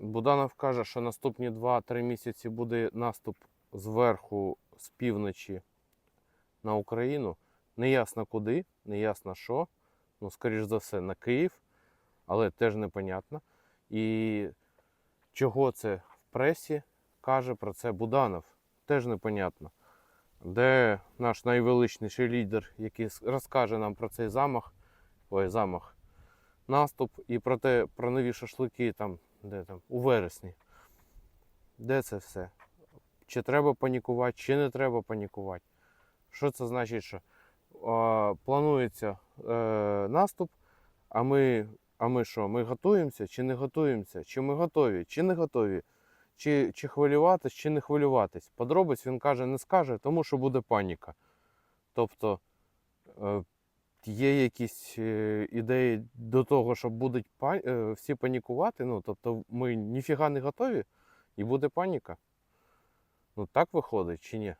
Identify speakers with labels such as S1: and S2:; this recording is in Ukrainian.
S1: Буданов каже, що наступні 2-3 місяці буде наступ зверху, з півночі на Україну. Неясно куди, неясно що. Ну, скоріш за все, на Київ, але теж непонятно. І чого це в пресі каже про це Буданов, теж непонятно. Де наш найвеличніший лідер, який розкаже нам про цей замах, ой, замах, наступ і про те, про нові шашлики там, де там, у вересні. Де це все? Чи треба панікувати, чи не треба панікувати? Що це значить, що а, планується е, наступ, а ми, а ми що, ми готуємося чи не готуємося? Чи ми готові, чи не готові? Чи, чи хвилюватись, чи не хвилюватись? Подробиць він каже, не скаже, тому що буде паніка. Тобто е, є якісь е, ідеї до того, що будуть е, всі панікувати. Ну, тобто ми ніфіга не готові і буде паніка. Ну так виходить чи ні?